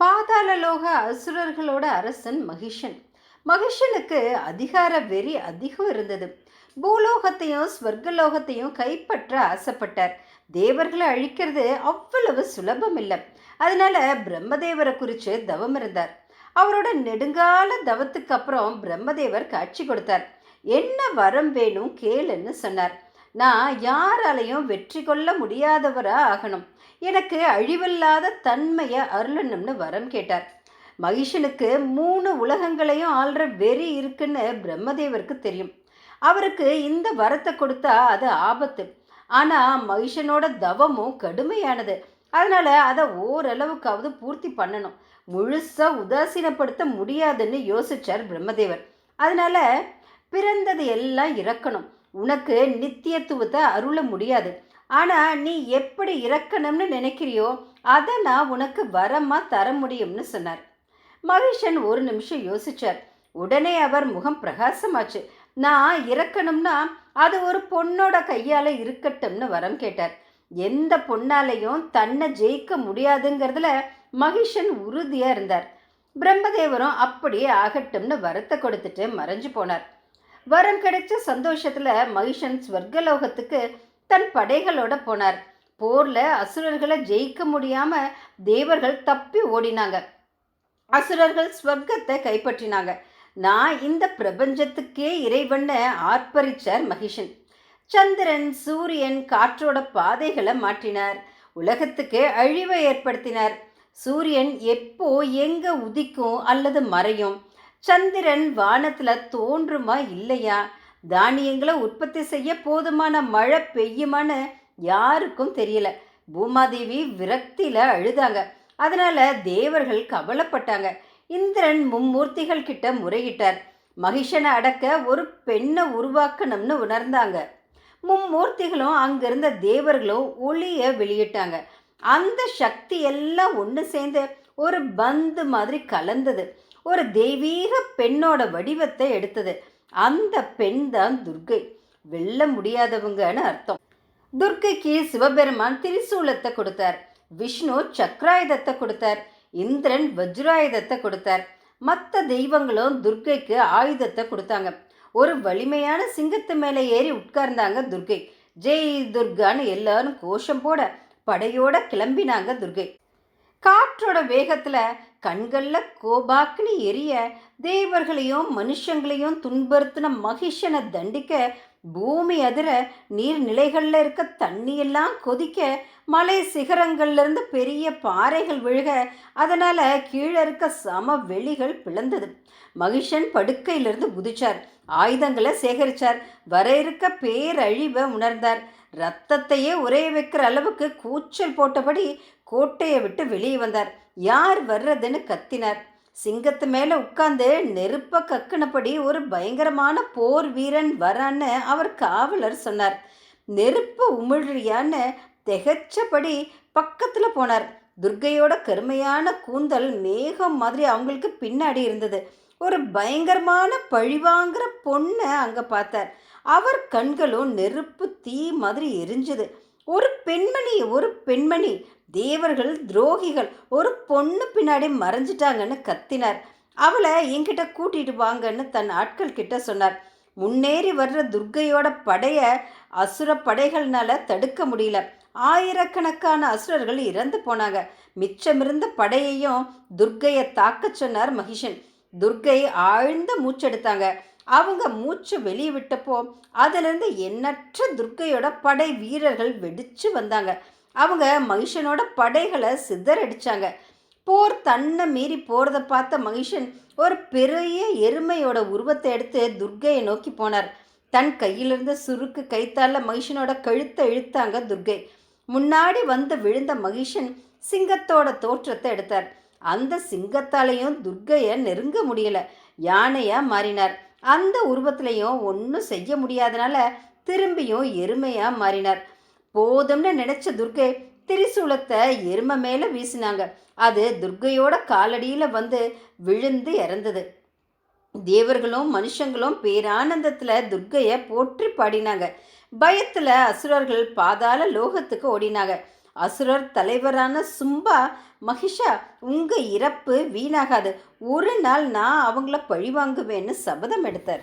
பாதாளலோக அசுரர்களோட அரசன் மகிஷன். மகிஷனுக்கு அதிகார வெறி அதிகம் இருந்தது. பூலோகத்தையும் ஸ்வர்கலோகத்தையும் கைப்பற்ற ஆசைப்பட்டார். தேவர்களை அழிக்கிறது அவ்வளவு சுலபம் இல்லை அதனால பிரம்மதேவரை குறித்து தவம் இருந்தார். அவரோட நெடுங்கால தவத்துக்கு அப்புறம் பிரம்மதேவர் காட்சி கொடுத்தார். என்ன வரம் வேணும் கேளுன்னு சொன்னார். நான் யாராலையும் வெற்றி கொள்ள முடியாதவராக ஆகணும். எனக்கு அழிவில்லாத தன்மையை அருளணும்னு வரம் கேட்டார். மகிஷனுக்கு மூணு உலகங்களையும் ஆள்ற வெறி இருக்குன்னு பிரம்மதேவருக்கு தெரியும். அவருக்கு இந்த வரத்தை கொடுத்தா அது ஆபத்து. ஆனால் மகிஷனோட தவமும் கடுமையானது. அதனால் அதை ஓரளவுக்காவது பூர்த்தி பண்ணணும். முழுசாக உதாசீனப்படுத்த முடியாதுன்னு யோசிச்சார் பிரம்மதேவர். அதனால் பிறந்தது எல்லாம் இறக்கணும். உனக்கு நித்தியத்துவத்தை அருள முடியாது. ஆனால் நீ எப்படி இறக்கணும்னு நினைக்கிறியோ அதை நான் உனக்கு வரமாக தர முடியும்னு சொன்னார். மகிஷன் ஒரு நிமிஷம் யோசிச்சார். உடனே அவர் முகம் பிரகாசமாச்சு. நான் இறக்கணும்னா அது ஒரு பொண்ணோட கையால் இருக்கட்டும்னு வரம் கேட்டார். எந்த பொண்ணாலையும் தன்னை ஜெயிக்க முடியாதுங்கிறதுல மகிஷன் உறுதியாக இருந்தார். பிரம்மதேவரும் அப்படியே ஆகட்டும்னு வரத்தை கொடுத்துட்டு மறைஞ்சு போனார். வரம் கிடைச்ச சந்தோஷத்தில் மகிஷன் ஸ்வர்கலோகத்துக்கு தன் படைகளோட போனார். போரில் அசுரர்களை ஜெயிக்க முடியாமல் தேவர்கள் தப்பி ஓடினாங்க. அசுரர்கள் ஸ்வர்க்கத்தை கைப்பற்றினாங்க. நான் இந்த பிரபஞ்சத்துக்கே இறைவன்னு ஆர்ப்பரிச்சார் மகிஷன். சந்திரன் சூரியன் காற்றோட பாதைகளை மாற்றினார். உலகத்துக்கு அழிவை ஏற்படுத்தினார். சூரியன் எப்போ எங்கே உதிக்கும் அல்லது மறையும்? சந்திரன் வானத்தில் தோன்றுமா இல்லையா? தானியங்களை உற்பத்தி செய்ய போதுமான மழை பெய்யுமான்னு யாருக்கும் தெரியல. பூமாதேவி விரக்தியில் அழுதாங்க. அதனால தேவர்கள் கவலைப்பட்டாங்க. இந்திரன் மும்மூர்த்திகள் கிட்ட முறையிட்டார். மகிஷனை அடக்க ஒரு பெண்ணை உருவாக்கணும்னு உணர்ந்தாங்க. மும்மூர்த்திகளும் அங்கிருந்த தேவர்களும் ஒளிய வெளியிட்டாங்க. அந்த சக்தி எல்லாம் ஒன்று சேர்ந்து ஒரு பந்து மாதிரி கலந்தது. ஒரு தெய்வீக பெண்ணோட வடிவத்தை எடுத்தது. அந்த பெண் தான் துர்கை வெல்ல முடியாதவங்கன்னு அர்த்தம். துர்கைக்கு சிவபெருமான் திரிசூலத்தை கொடுத்தார். விஷ்ணு சக்ராயுதத்தை கொடுத்தார். இந்திரன் வஜ்ராயுதத்தை கொடுத்தார். மற்ற தெய்வங்களும் துர்கைக்கு ஆயுதத்தை கொடுத்தாங்க. ஒரு வலிமையான சிங்கத்து மேலே ஏறி உட்கார்ந்தாங்க துர்கை ஜெய் துர்கான்னு எல்லாரும் கோஷம் போட படையோட கிளம்பினாங்க துர்கை காற்றோட வேகத்துல கண்கள்ல கோபாக்குன்னு எரிய தேவர்களையும் மனுஷங்களையும் துன்புறுத்தின மகிஷனை தண்டிக்க பூமி அதிர நீர்நிலைகளில் இருக்க தண்ணியெல்லாம் கொதிக்க மலை சிகரங்கள்லேருந்து பெரிய பாறைகள் விழுக அதனால் கீழே இருக்க சம வெளிகள் பிளந்தது. மகிஷன் படுக்கையிலிருந்து குதிச்சார். ஆயுதங்களை சேகரித்தார் வர இருக்க பேரழிவை உணர்ந்தார். ரத்தத்தையே உரைய வைக்கிற அளவுக்கு கூச்சல் போட்டபடி கோட்டையை விட்டு வெளியே வந்தார். யார் வர்றதுன்னு கத்தினார். சிங்கத்து மேலே உட்காந்து நெருப்ப கக்குனபடி ஒரு பயங்கரமான போர் வீரன் வரான்னு அவர் காவலர் சொன்னார். நெருப்பு உமிழ்றியான்னு திகைச்சபடி பக்கத்தில் போனார். துர்கையோட கருமையான கூந்தல் மேகம் மாதிரி அவங்களுக்கு பின்னாடி இருந்தது. ஒரு பயங்கரமான பழிவாங்கிற பொண்ணை அங்கே பார்த்தார். அவர் கண்களும் நெருப்பு தீ மாதிரி எரிஞ்சது. ஒரு பெண்மணி ஒரு பெண்மணி. தேவர்கள் துரோகிகள். ஒரு பொண்ணு பின்னாடி மறைஞ்சிட்டாங்கன்னு கத்தினார். அவளை என்கிட்ட கூட்டிட்டு வாங்கன்னு தன் ஆட்கள் கிட்ட சொன்னார். முன்னேறி வர்ற துர்கையோட படைய அசுர படைகள்னால தடுக்க முடியல. ஆயிரக்கணக்கான அசுரர்கள் இறந்து போனாங்க. மிச்சமிருந்த படையையும் துர்கையை தாக்க சொன்னார் மகிஷன். துர்கை ஆழ்ந்த மூச்செடுத்தாங்க. அவங்க மூச்சு வெளியே விட்டப்போ அதிலிருந்து எண்ணற்ற துர்க்கையோட படை வீரர்கள் வெடிச்சு வந்தாங்க. அவங்க மகிஷனோட படைகளை சிதறடிச்சாங்க. போர் தன்னை மீறி போகிறத பார்த்த மகிஷன் ஒரு பெரிய எருமையோட உருவத்தை எடுத்து துர்கையை நோக்கி போனார். தன் கையிலிருந்த சுருக்கு கைத்தால மகிஷனோட கழுத்தை இழுத்தாங்க துர்கை முன்னாடி வந்து விழுந்த மகிஷன் சிங்கத்தோட தோற்றத்தை எடுத்தார். அந்த சிங்கத்தாலையும் துர்கையை நெருங்க முடியல. யானையாக மாறினார். அந்த உருவத்திலையும் ஒன்றும் செய்ய முடியாதனால திரும்பியும் எருமையாக மாறினார். போதும்னு நினைச்ச துர்கை திரிசூலத்தை எருமை மேலே வீசினாங்க. அது துர்கையோட காலடியில் வந்து விழுந்து இறந்தது. தேவர்களும் மனுஷங்களும் பேரானந்தத்தில் துர்கையை போற்றி பாடினாங்க. பயத்தில் அசுரர்கள் பாதாள லோகத்துக்கு ஓடினாங்க. அசுரர் தலைவரான சும்பா மகிஷா உங்கள் இறப்பு வீணாகாது. ஒரு நாள் நான் அவங்கள பழிவாங்குவேன்னு சபதம் எடுத்தார்.